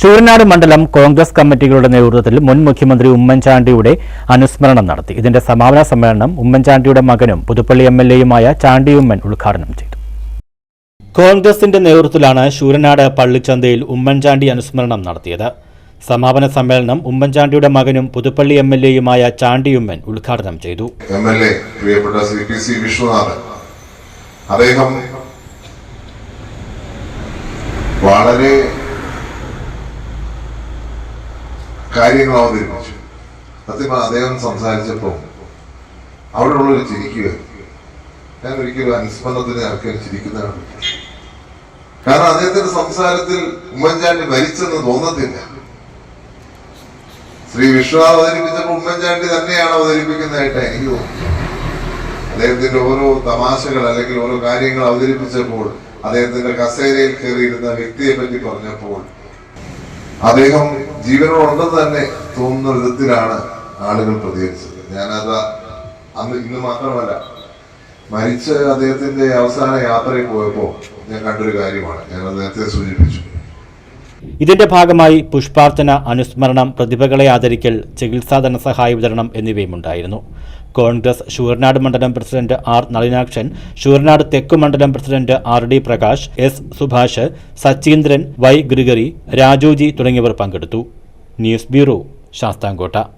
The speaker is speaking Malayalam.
ശൂരനാട് മണ്ഡലം കോൺഗ്രസ് കമ്മിറ്റികളുടെ നേതൃത്വത്തിൽ മുൻ മുഖ്യമന്ത്രി ഉമ്മൻചാണ്ടിയുടെ അനുസ്മരണം നടത്തി. ഇതിന്റെ സമാപന സമ്മേളനം ഉമ്മൻചാണ്ടിയുടെ മകനും പുതുപ്പള്ളി എം എൽ എയുമായ ചാണ്ടിയുമ്മൻ ഉദ്ഘാടനം ചെയ്തു. കോൺഗ്രസിന്റെ നേതൃത്വത്തിലാണ് ശൂരനാട് പള്ളിച്ചന്തയിൽ ഉമ്മൻചാണ്ടി അനുസ്മരണം നടത്തിയത്. സമാപന സമ്മേളനം ഉമ്മൻചാണ്ടിയുടെ മകനും പുതുപ്പള്ളി എം എൽ എയുമായ ചാണ്ടിയുമ്മൻ ഉദ്ഘാടനം ചെയ്തു. എം എൽ എ പ്രിയപ്പെട്ട പി സി അദ്ദേഹം വളരെ കാര്യങ്ങൾ അവതരിപ്പിച്ചു സത്യം അദ്ദേഹം സംസാരിച്ചപ്പോൾ അവിടെ ഉള്ളൊരു ചിരിക്കുക ഞാൻ ഒരിക്കലും അനുസ്മരണത്തിന് ആൾക്കാർ ചിരിക്കുന്നതാണ് കാരണം അദ്ദേഹത്തിന്റെ സംസാരത്തിൽ ഉമ്മൻചാണ്ടി മരിച്ചെന്ന് തോന്നത്തില്ല. ശ്രീ വിഷ്ണു അവതരിപ്പിച്ചപ്പോൾ ഉമ്മൻചാണ്ടി തന്നെയാണ് അവതരിപ്പിക്കുന്നതായിട്ട് എനിക്ക് തോന്നുന്നു അദ്ദേഹത്തിന്റെ ഓരോ തമാശകൾ അല്ലെങ്കിൽ ഓരോ കാര്യങ്ങൾ അവതരിപ്പിച്ചപ്പോൾ അദ്ദേഹത്തിന്റെ കസേരയിൽ കയറിയിരുന്ന വ്യക്തിയെ പറ്റി പറഞ്ഞപ്പോൾ അദ്ദേഹം ജീവനോടുണ്ടെന്ന് തന്നെ തോന്നുന്ന വിധത്തിലാണ് ആളുകൾ പ്രതികരിച്ചത്. ഞാനത് അന്ന് ഇന്ന് മാത്രമല്ല മരിച്ച അദ്ദേഹത്തിന്റെ അവസാന യാത്രയിൽ പോയപ്പോൾ ഞാൻ കണ്ടൊരു കാര്യമാണ്. ഞാൻ അത് നേരത്തെ സൂചിപ്പിച്ചു. ഇതിന്റെ ഭാഗമായി പുഷ്പാർച്ചന അനുസ്മരണം പ്രതിഭകളെ ആദരിക്കൽ ചികിത്സാ ധനസഹായ വിതരണം എന്നിവയുമുണ്ടായിരുന്നു. കോൺഗ്രസ് ശൂർനാട് മണ്ഡലം പ്രസിഡന്റ് ആർ നളിനാക്ഷൻ ശൂർനാട് തെക്കു മണ്ഡലം president R D Prakash S Subhash Sacheendran Y Gregory Rajoji തുടങ്ങിയവർ പങ്കെടുത്തു. News bureau Sasthamkotta.